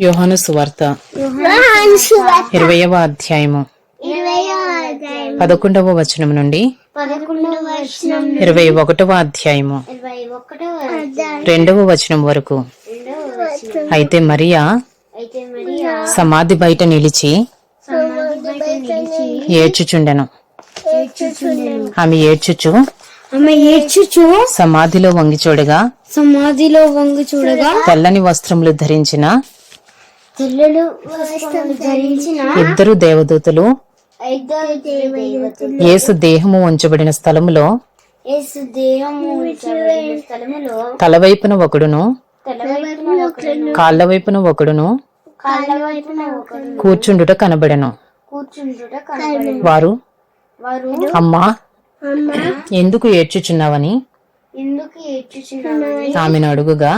యోహాను సువార్త ఇరవయవ అధ్యాయము. పదకొండవ వచనం నుండి ఇరవై ఒకటవ అధ్యాయము. రెండవ వచనం వరకు. అయితే మరియా సమాధి బయట నిలిచి ఏడ్చుచుండెను. ఆమె ఏడ్చుచు ఆమె ఏడ్చుచు సమాధిలో వంగి చూడగా సమాధిలో వంగు చూడగా తెల్లని వస్త్రములు ధరించిన ఇద్దరు దేవదూతలు యేసు దేహము ఉంచబడిన స్థలములో యేసు దేహము ఉంచబడిన స్థలములో తలవైపున ఒకడును తలవైపున ఒకడును. కాళ్ళ వైపున ఒకడును కాళ్ళ వైపున ఒకడు కూర్చుండుట కనబడెను. వారు? వారు? అమ్మా ఎందుకు ఏడ్చుచున్నావని? ఆమెను అడుగుగా.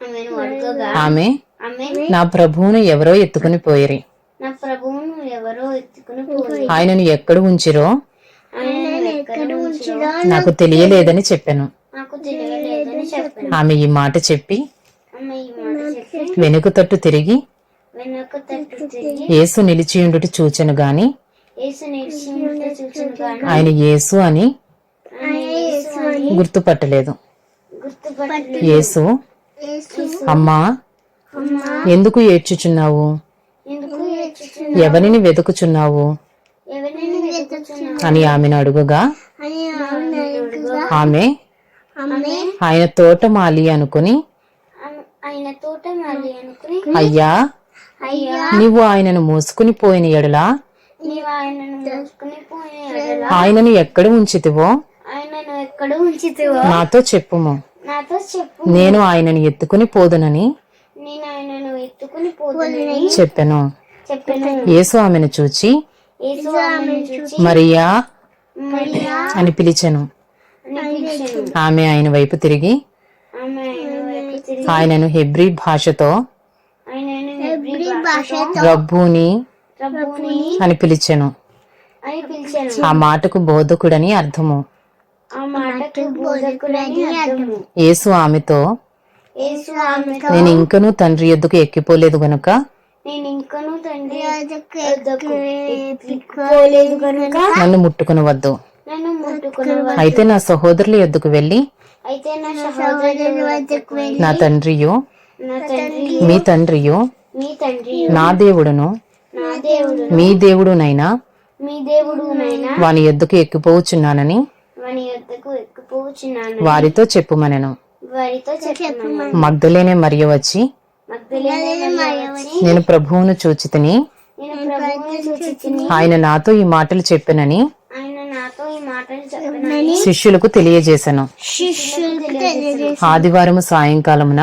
ఆమెను అడగగా. ఆమె ఆమె నా ప్రభువును ఎవరో ఎత్తుకుని పోయిరి. నా ప్రభువును ఎవరో ఎత్తుకుని పోయి ఆయనను ఎక్కడ ఉంచిరో నాకు తెలియలేదని చెప్పాను. నాకు తెలియలేదని చెప్పాను. ఆమె ఈ మాట చెప్పి అమ్మ ఈ మాట చెప్పి వెనుక తట్టు తిరిగి యేసు నిలిచియుండుట చూచెను గాని ఆయన యేసు అని గుర్తుపట్టలేదు. యేసు అమ్మా ఎందుకు ఏడ్చుచున్నావు? ఎవరిని వెతుకుచున్నావు? అని ఆమెను అడుగుగా. ఆమె ఆయన తోటమాలి అనుకుని ఆమె- ఆయన తోట మాలి అనుకుని అయ్యా అయ్యా నీవు ఆయనను మోసుకుని పోయిన ఎడలా? ఆయనను ఎక్కడ ఉంచితివో? నాతో చెప్పుము. నేను ఆయనను ఎత్తుకుని పోదునని నేను ఆయనను ఎత్తుకుని పోతానని చెప్పాను. చెప్పాను. యేసు ఆమెను చూచి యేసు ఆమెను చూచి మరియా మరియా అని పిలిచెను. అని పిలిచెను. ఆమె ఆయన వైపు తిరిగి ఆయనను హెబ్రీ భాషతో ఆయనను హెబ్రీ భాషతో రబ్బూని ప్రభుని అని పిలిచెను. అని పిలిచాను. ఆ మాటకు బోధకుడని అర్థము. ఆ మాటకు బోధకుడని అర్థము. యేసు ఆమెతో యేసు ఆమెతో నేను ఇంకనూ తండ్రి ఎద్దుకు ఎక్కిపోలేదు గనుక? నేను ఇంకను తండ్రి వద్దకు ఎక్కిపోలేదు కనుక నన్ను ముట్టుకుని వద్దు నన్ను అయితే నా సహోదరుల ఎద్దుకు వెళ్ళి? అయితే నా సహోదరుల వద్దకు వెళ్ళి? నా తండ్రియు? నా తండ్రి మీ తండ్రియు? మీ తండ్రి నా దేవుడును? నా దేవుడు మీ దేవుడునైనా? మీ దేవుడు నైనా వాని ఎద్దుకు ఎక్కిపోవచ్చున్నానని? వాని యొద్దకు ఎక్కిపోవచ్చున్నాను వారితో చెప్పుమనెను. వారితో మగ్ధులేనే మరియ వచ్చి నేను ప్రభువును చూచితిని ఆయన నాతో ఈ మాటలు చెప్పినని ఆయన నాతో ఈ మాటలు చెప్పనని శిష్యులకు తెలియజేశాను ఆదివారము సాయంకాలమున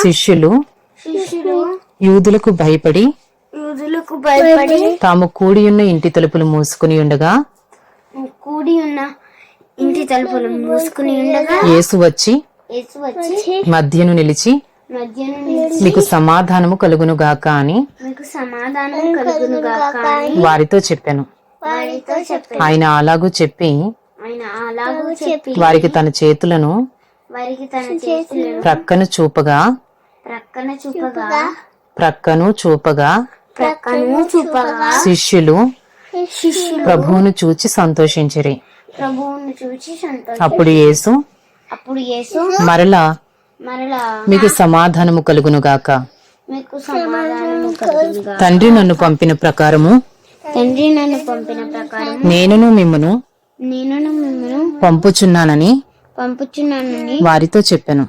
శిష్యులు శిష్యులు యూదులకు భయపడి యూదులకు భయపడి తాము కూడియున్న ఇంటి తలుపులు మూసుకుని ఉండగా కూడి ఉన్న ఇంటి తలుపులు మూసుకుని ఉండగా యేసు వచ్చి యేసు వచ్చి మధ్యను నిలిచి మధ్యను నిలిచి మీకు సమాధానము అని మీకు కలుగును గాక అని వారితో చెప్పాను. వారితో చెప్పాను. ఆయన అలాగూ చెప్పి ఆయన అలాగూ చెప్పి వారికి తన చేతులను వారికి తన చేతులను ప్రక్కను చూపగా ప్రక్కన చూపగా ప్రక్కను చూపగా ప్రక్కను చూపగా శిష్యులు శిష్యులు ప్రభువును చూచి సంతోషించిరి. ప్రభువును చూచి సంతోషం అప్పుడు యేసు అప్పుడు యేసు మరలా మరలా మీకు సమాధానము కలుగునుగాక. మీకు సమాధానము కలుగునుగా తండ్రి నన్ను పంపిన ప్రకారము తండ్రి నన్ను పంపిన ప్రకారం నేనును మిమ్మను నేను మిమ్మల్ని పంపుచున్నానని పంపుచున్నానని వారితో చెప్పాను.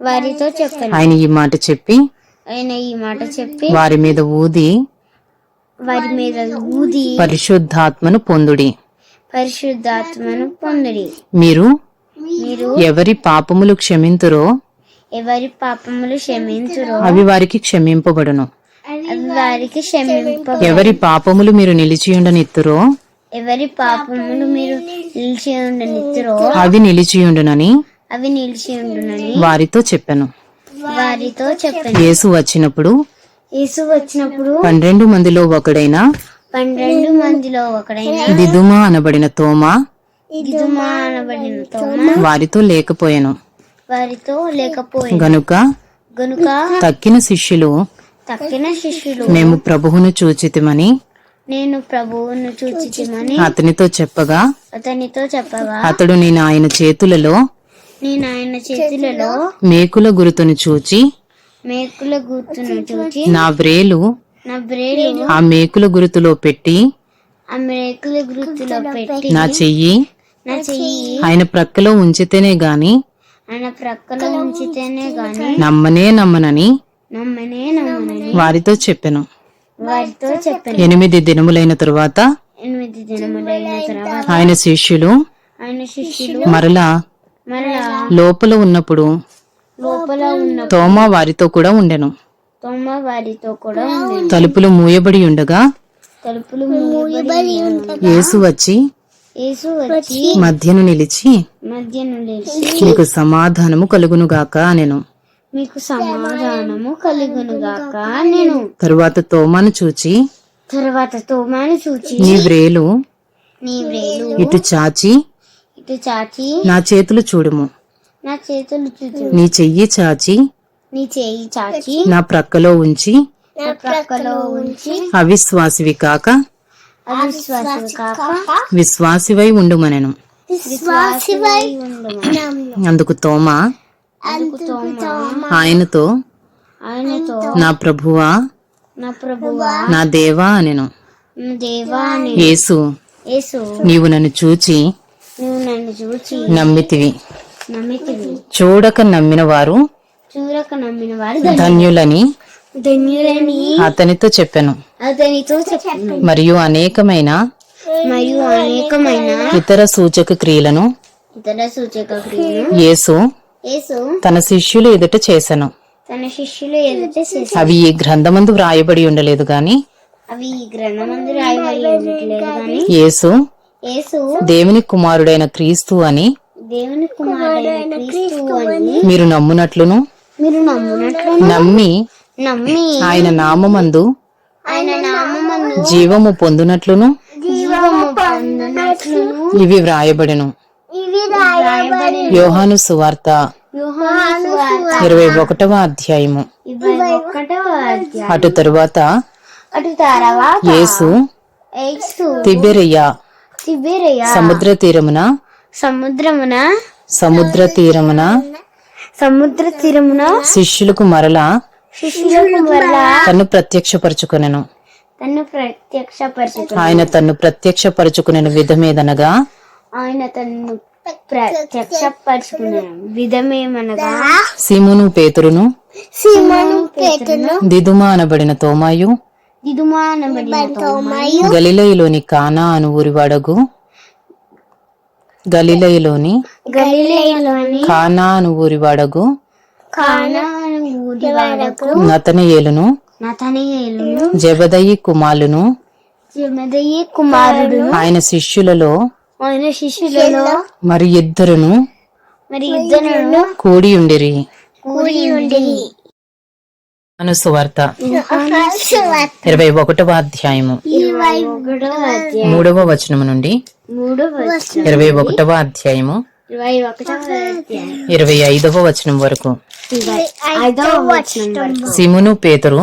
వారితో చెప్పాను. ఆయన ఈ మాట చెప్పి ఆయన ఈ మాట చెప్పి వారి మీద ఊది వారి మీద ఊది పరిశుద్ధాత్మను పొందుడి. పరిశుద్ధాత్మను పొందిడి. మీరు మీరు ఎవరి పాపములు క్షమింతురో ఎవరి పాపములు క్షమించురో అవి వారికి క్షమింపబడును. అవి వారికి క్షమింప ఎవరి పాపములు మీరు నిలిచియుండనిత్తురో ఎవరి పాపములు మీరు నిలిచి ఉండనిత్తురో అవి నిలిచియుండునని అవి నిలిచి ఉండునని వారితో చెప్పాను. వారితో చెప్పాను. యేసు వచ్చినప్పుడు యేసు వచ్చినప్పుడు పన్నెండు మందిలో ఒకడైన పన్నెండు మందిలో ఒకడైన దిదుమా అనబడిన తోమా? దిదుమా అనబడిన తోమ వారితో లేకపోయాను. వారితో లేకపోయింది గనుక గనుక తక్కిన శిష్యులు తక్కిన శిష్యులు మేము ప్రభువును చూచితిమని నేను ప్రభువును చూచితిమని అతనితో చెప్పగా అతనితో చెప్పగా అతడు నేను ఆయన చేతులలో నేను ఆయన చేతులలో మేకుల గురుతును చూచి మేకుల గుర్తును చూచి నా వ్రేలు నా బ్రేలు ఆ మేకుల గురుతులో పెట్టి నా చెయ్యి నా చెయ్యి ఆయన ప్రక్కలో ఉంచితేనే గాని నమ్మనే నమ్మనని నమ్మనే నమ్మనని వారితో చెప్పెను. వారితో చెప్పాను. ఎనిమిది దినములైన తరువాత ఎనిమిది దినములైన తర్వాత ఆయన శిష్యులు ఆయన శిష్యులు మరలా మరలా లోపల ఉన్నప్పుడు లోపల ఉన్న తోమా వారితో కూడా ఉండెను. తలుపులు మూయబడి ఉండగా తలుపులు మూయబడి యేసు వచ్చి మధ్యను నిలిచి నీకు సమాధానము కలుగునుగాక అనెను. మీకు సమాధానము కలుగునుగాక నేను తరువాత తోమాను చూచి తర్వాత తోమాను చూచి నీ వ్రేలు నీ వేలు ఇటు చాచి ఇటు చాచి నా చేతులు చూడుము. నా చేతులు చూచు నీ చెయ్యి చాచి నీ చేయి చాచి. నా ప్రక్కలో ఉంచి. నా ప్రక్కలో ఉంచి. అవిశ్వాసివి కాక. విశ్వాసివై ఉండుమనెను. విశ్వాసివై అందుకు తోమా. అందుకు తోమ. ఆయనతో. ఆయనతో. నా ప్రభువా. నా ప్రభువా. నా దేవా అనెను. దేవా యేసు. యేసు. నీవు నన్ను చూచి. నువ్వు నన్ను చూచి. నమ్మితివి. నమ్మితివి. చూడక నమ్మిన వారు చూరక నమ్మిన వారు ధన్యులని ధన్యులని అతనితో చెప్పాను. అతనితో చెప్పాను. మరియు అనేకమైన మరియు అనేకమైన ఇతర సూచక క్రియలను ఇతర సూచక క్రియలు యేసు యేసు తన శిష్యులు ఎదుట చేశాను తన శిష్యులు ఎదుట చేశారు అవి ఈ గ్రంథమందు వ్రాయబడి ఉండలేదు గాని అవి ఈ గ్రంథమందు రాయబడి ఉండట్లేదు కానీ యేసు యేసు దేవుని కుమారుడైన క్రీస్తు అని దేవుని కుమారుడైన క్రీస్తు అని మీరు నమ్మునట్లును మీరు నమ్మునట్లు నమ్మి నమ్మి ఆయన నామమందు జీవము పొందునట్లును జీవము పొందినట్లును ఇవి వ్రాయబడెను. ఇవి యోహాను సువార్త ఇరవై ఒకటవ అధ్యాయము. అటు తరువాత అటు తర్వాత యేసు తిబెరయ సముద్ర తీరమున సముద్రమున సముద్ర తీరమున సముద్ర తీరమున శిష్యులకు మరలా శిష్యులకు వల్ల తన్ను ప్రత్యక్షపరచుకొనెను. తను ప్రత్యక్షపరచుకుని ఆయన తన్ను ప్రత్యక్షపరచుకునే విధమేదనగా? ఆయన తను ప్రత్యక్షపరచుకున్న విధమేమనగా? సీమును పేతురును సిమను పేతును దిదుమా అనబడిన తోమాయు దిదుమానబడిన తోమాయు గలిలయలోని కానా అను ఊరివాడగు గలిలయలోని గలిలయలోని కానా అను ఊరివాడగు కానా ఊరి వాడకు నతనయేలును. జబదయి జమదయ్య కుమారుడు ఆయన శిష్యులలో. ఆయన శిష్యులలో. మరి ఇద్దరును. మరి ఇద్దరు కూడి ఉండిరి. కూడి ఉండి అను సువార్త. ఇరవై ఒకటవ అధ్యాయము. మూడవ వచనము నుండి. ఇరవై ఒకటవ అధ్యాయము. ఇరవై ఐదవ వచనం వరకు. సిమును పేతురు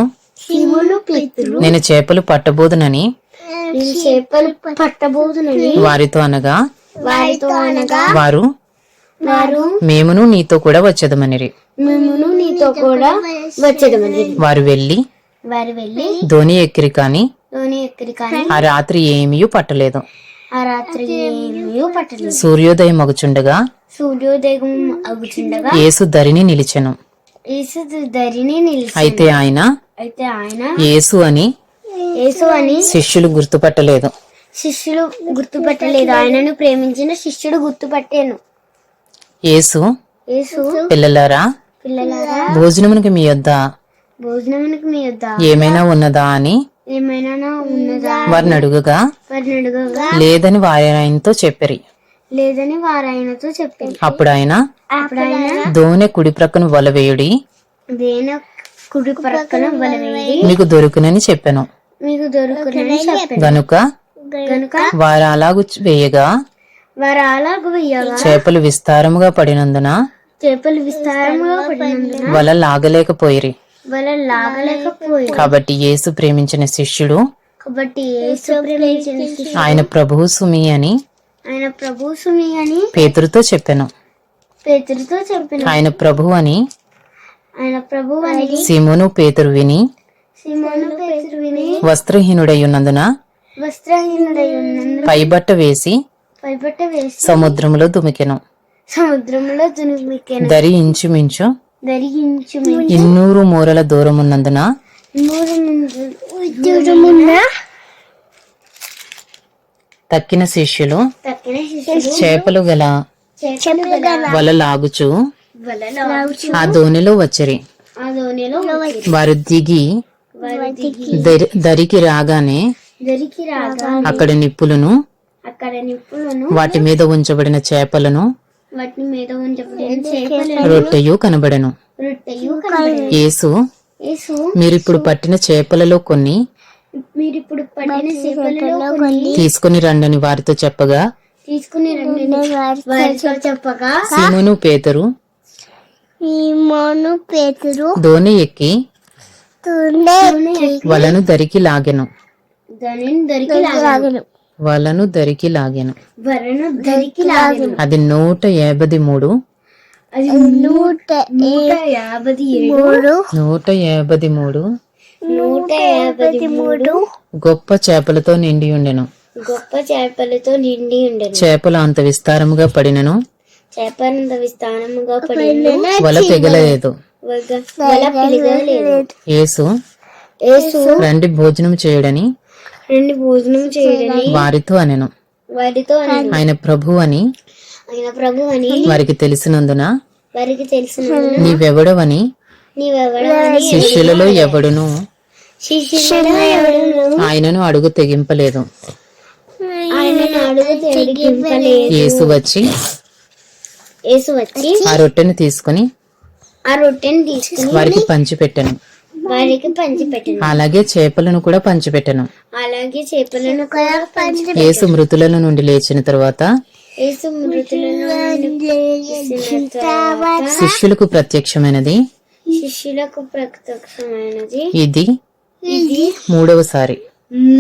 నేను చేపలు పట్టబోదునని. నేను చేపలు పట్టబోదునని. వారితో అనగా వారితో అనగా వారు వారు మేమును నీతో కూడా వచ్చేదమనిరి. మిమ్మును నీతో కూడా వచ్చేదమని వారు వెళ్ళి వారు వెళ్ళి ధోని ఎక్కిరి కాని ధోని ఎక్కడి కానీ ఆ రాత్రి ఏమీ పట్టలేదు. ఆ రాత్రి పట్టలేదు సూర్యోదయం మగుచుండగా సూర్యోదయం అగుచుండగా యేసు ధరిని నిలిచెను. యేసు ధరిని నిలిచి అయితే ఆయన? అయితే ఆయన యేసు అని? యేసు అని శిష్యులు గుర్తుపట్టలేదు. శిష్యులు గుర్తుపట్టలేదు. ఆయనను ప్రేమించిన శిష్యుడు గుర్తుపట్టాను. యేసు? యేసు పిల్లలారా? పిల్లలారా? భోజనమునికి మీ యొద్ద? భోజనమునికి మీ యొద్ద? ఏమైనా ఉన్నదా అని? ఏమైనా ఉన్నదా? వారిని అడుగగా? లేదని వారి ఆయనతో చెప్పిరి. లేదని వారు ఆయనతో చెప్పింది అప్పుడు ఆయన దోనె కుడి ప్రక్కన వలవేయుడి దేన కుడి ప్రక్కన మీకు దొరుకునని చెప్పాను. మీకు దొరుకునని చెప్పాను. గనుక గనుక వారు అలాగు వేయగా వారు అలాగ వెయ్యగా చేపలు విస్తారముగా పడినందున చేపలు విస్తారముగా పడినందున వల లాగలేకపోయిరి. వల లాగలేకపోయి కాబట్టి యేసు ప్రేమించిన శిష్యుడు కాబట్టి ఆయన ప్రభువు సుమి అని ఆయన ప్రభు సుమి అని పేతురుతో చెప్పాను. పేతురుతో చెప్పిన. ఆయన ప్రభు అని ఆయన ప్రభు అని సిమును పేతురు విని సిమోను పేతురు విని వస్త్రహీనుడై ఉన్నందున వస్త్రహీనుడై ఉన్నందున పైబట్ట వేసి పైబట్ట వేసి సముద్రములో దుమికెను. సముద్రంలో దునిమికెను దరి ఇంచుమించు ధరించు ఇన్నూరు మూరల దూరం ఉన్నందున మూడు తక్కిన శిష్యులు చేపలు గల చేపలు గల వల లాగుచు వలలో ఆ దోణిలో వచ్చిరి. వారు దిగి దరికి రాగానే అక్కడ నిప్పులను వాటి మీద ఉంచబడిన చేపలను వాటి మీద ఉంచబడిన చేపలను రొట్టెయు కనబడెను. యేసు యేసు మీరిప్పుడు పట్టిన చేపలలో కొన్ని మీరిప్పుడు పట్టిన చేపలలో కొన్ని తీసుకుని రండని వారితో చెప్పగా తీసుకుని రండి వారితో చెప్పగా సిమును పేతురు దోణి ఎక్కి వలను దరికి లాగెను. దానిని దరికి లాగను. వలను దరికి లాగెను. వరను దరికి లాగను. అది నూట యాభై మూడు అది నూట యాభై ఏడు. నూట యాభై మూడు. నూట యాభై మూడు. గొప్ప చేపలతో నిండి ఉండెను. గొప్ప చేపలతో నిండి ఉండను. చేపలు అంత విస్తారముగా పడినను. చేపనంత విస్తానముగా పడిన వల పెగలలేదు వల పిలగలేదు. యేసు యేసు రండి భోజనం చేయడని. రెండు భోజనం చేయడని. వారితో అనెను. వారితో అనెను. ఆయన ప్రభు అని. ఆయన ప్రభు అని. వారికి తెలిసినందున వారికి తెలిసిన నీవెవడవని? శిష్యులలో ఎవడును? ఆయనను అడుగు తెగింపలేదు. ఆయనను అడుగు తెగింపలేదు. యేసు వచ్చి యేసు వచ్చి ఆ రొట్టెను తీసుకుని ఆ రొట్టెని తీసుకుని వారికి పంచిపెట్టెను. వారికి పంచిపెట్టను. అలాగే చేపలను కూడా పంచిపెట్టెను. అలాగే చేపలను కూడా పంచి యేసు మృతుల నుండి లేచిన తరువాత శిష్యులకు ప్రత్యక్షమైనది. శిష్యులకు ప్రత్యక్షమైనది. ఇది మూడవసారి.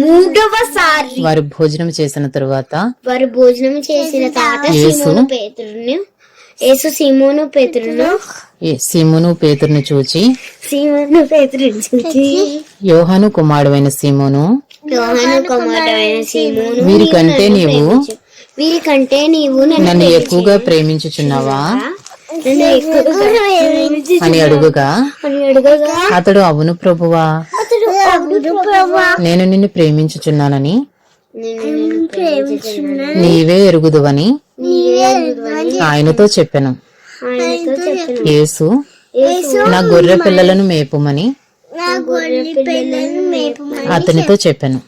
మూడవసారి. వారు భోజనం చేసిన తరువాత వారు భోజనం చేసిన తర్వాత సీమోను పేతురును యేసు సీమోను పేతురును ఈ సీమును పేతురును చూచి సీమోను పేతురుని చూచి యోహాను కుమారుడైన సీమోను యోహాను కుమారుడైన సీమోను వీరికంటే నీవు వీరికంటే నీవు నన్ను ఎక్కువగా ప్రేమించుచున్నావా? అని అడుగుగా? అతడు అవును ప్రభువా. అతడు అవును ప్రభా నేను నిన్ను ప్రేమించుచున్నానని? నేను నిన్ను ప్రేమించుచున్నాను. నీవే ఎరుగుదువని? ఆయనతో చెప్పాను. ఆయనతో చెప్పను. యేసు నా గొర్రె పిల్లలను మేపుమని? అతనితో చెప్పాను.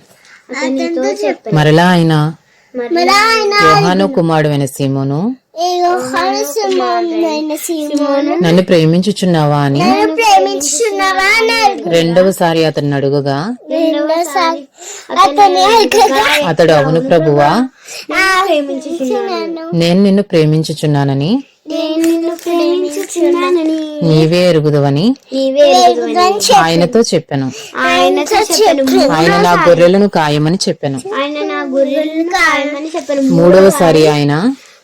మరలా ఆయన మరి ఆయన యోహాను కుమారుడైన సీమోను. నన్ను ప్రేమించుచున్నావా అని. రెండవసారి అతని అడగగా. అతడు అవును ప్రభువా. నేను నిన్ను ప్రేమించుచున్నానని. నీవే ఎరుగుదువని ఆయనతో చెప్పాను. ఆయన నా గొర్రెలను కాయమని చెప్పాను. ఆయన నా గొర్రెలను కాయమని చెప్పను. మూడవసారి ఆయన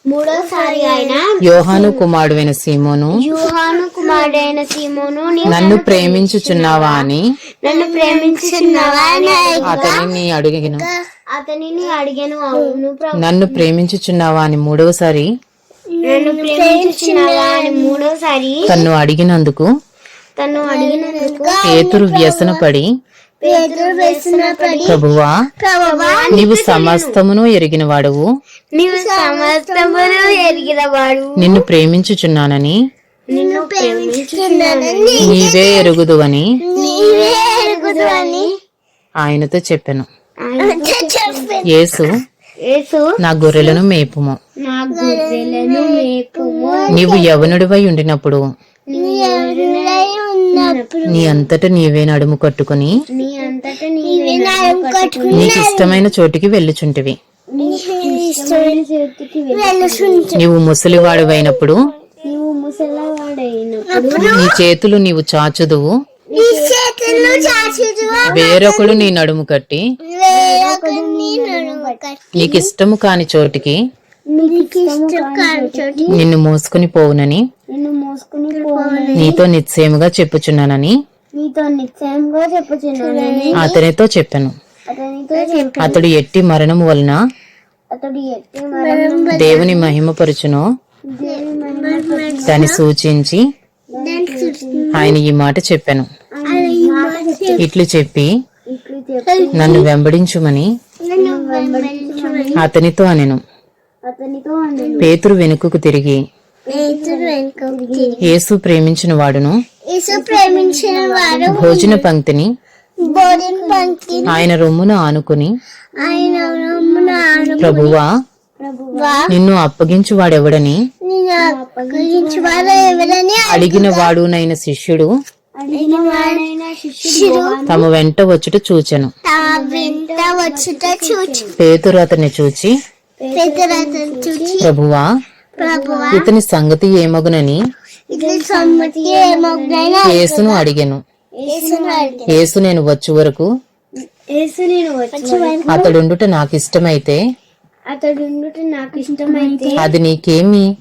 మూడోసారి ఆయన యోహాను కుమారుడైన సీమోను యూహాను కుమారుడైన సీమోను నన్ను ప్రేమించుచున్నావా అని నన్ను ప్రేమించుచున్నావా అని అతని నీ అడిగిన అతనిని అడిగాను. అవును నన్ను ప్రేమించుచున్నావా అని మూడవసారి నన్ను ప్రేమించుచున్నావా మూడోసారి తన్ను అడిగినందుకు తను అడిగినందుకు పేతురు వ్యసనపడి ప్రభువా ప్రభా నీవు సమస్తమును ఎరిగిన వాడువు. నీవు సమస్తమును ఎరిగినవాడు నిన్ను ప్రేమించుచున్నానని నిన్ను ప్రేమించుచున్నానని నీవే ఎరుగుదువని నీవే అని ఆయనతో చెప్పాను. యేసు నా గొర్రెలను మేపుము. నీవు యవనుడివై ఉండినప్పుడు నీ అంతట నీవే నడుము కట్టుకుని నీకు ఇష్టమైన చోటికి వెళ్ళుచుంటివి. నీవు ముసలివాడువైనప్పుడు నీ చేతులు నీవు చాచుదువా. వేరొకడు నీ నడుము కట్టి. నీకు ఇష్టము కాని చోటికి నిన్ను మోసుకుని పోవునని. నీతో నిశ్చయముగా చెప్పుచున్నానని. అతనితో చెప్పాను. అతడు ఎట్టి మరణము వలన అతడు ఎట్టి మరణం దేవుని మహిమపరుచునో. దాన్ని సూచించి ఆయన ఈ మాట చెప్పాను. ఇట్లు చెప్పి నన్ను వెంబడించుమని అతనితో అనెను. పేతురు వెనుకకు తిరిగి యేసు ప్రేమించిన వాడును. భోజన పంక్తిని ఆయన రొమ్మున ఆనుకుని ప్రభువా నిన్ను అప్పగించువాడెవడని నేను అడిగిన వాడునైన శిష్యుడు అడిగిన వాడైన శిష్యుడు తమ వెంట వచ్చుట చూచెను. తమ వెంట వచ్చుట చూచి. పేతురు అతన్ని చూచి ప్రభువా ఇతని సంగతి ఏమగునని యేసును అడిగెను. యేసును అడిగాను. యేసు నేను వచ్చు వరకు యేసు నేను వచ్చి అతడుండుట నాకు ఇష్టమైతే అతడు నాకు ఇష్టమైతే అది నీకేమి?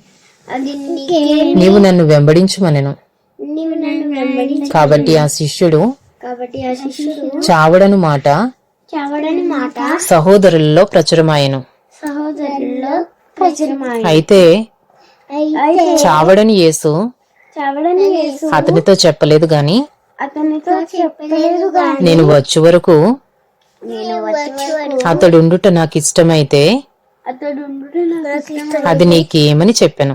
నీవు నన్ను వెంబడించుమనెను నీవు నన్ను వెంబడించు. కాబట్టి ఆ శిష్యుడు కాబట్టి ఆ శిష్యుడు చావడను మాట చవడని మాట సహోదరులలో ప్రచురమాయెను. అయితే అయితే చావడని యేసు చవడని యేసు అతనితో చెప్పలేదు గాని అతనితో చెప్పలేదు గాని నేను వచ్చు వరకు అతడుండుట నాకు ఇష్టమైతే అతడు నాకు ఇష్టం అది నీకేమని చెప్పాను.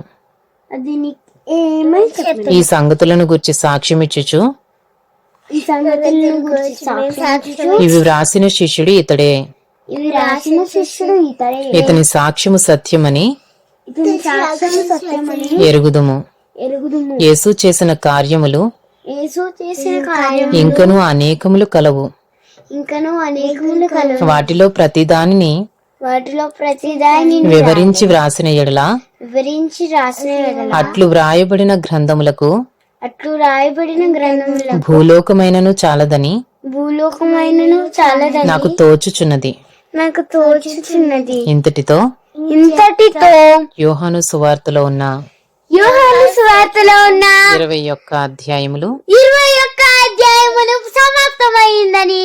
అది నీకు ఈ సంగతులను గుర్చి సాక్ష్యమిచ్చుచు ఈ సంగతులను గురించి సాక్షించు ఇవి వ్రాసిన శిష్యుడు ఇతడే. ఇవి రాసిన శిష్యుడు ఇతరే ఇతని సాక్ష్యము సత్యమని ఇతని సాక్ష్యం సత్యమని ఎరుగుదుము. ఎరుగుదుము. యేసు చేసిన కార్యములు యేసు చేసిన కార్యం ఇంకను అనేకములు కలవు. ఇంకను అనేకములు కలవు. వాటిలో ప్రతిదానిని వాటిలో ప్రతిదాని వివరించి వ్రాసిన ఎడల వివరించి రాసిన ఎడల. అట్లు వ్రాయబడిన గ్రంథములకు అట్లు రాయబడిన గ్రంథముల భూలోకమైనను చాలదని భూలోకమైనను చాలదని నాకు తోచుచున్నది. నాకు తోచుచున్నది. ఇంతటితో ఇంతటితో యోహాను సువార్తలో ఉన్న యోహాను సువార్తలో ఉన్న ఇరవై ఒక్క అధ్యాయములు ఇరవై ఒక్క అధ్యాయములు సమాప్తమైందని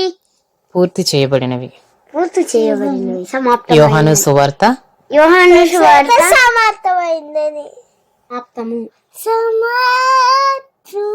పూర్తి చేయబడినవి. పూర్తి చేయబడినవి సమాప్తం యోహాను సువార్త. యోహాను సువార్త సమాప్తమైందని. సమాప్తము. సమాప్తం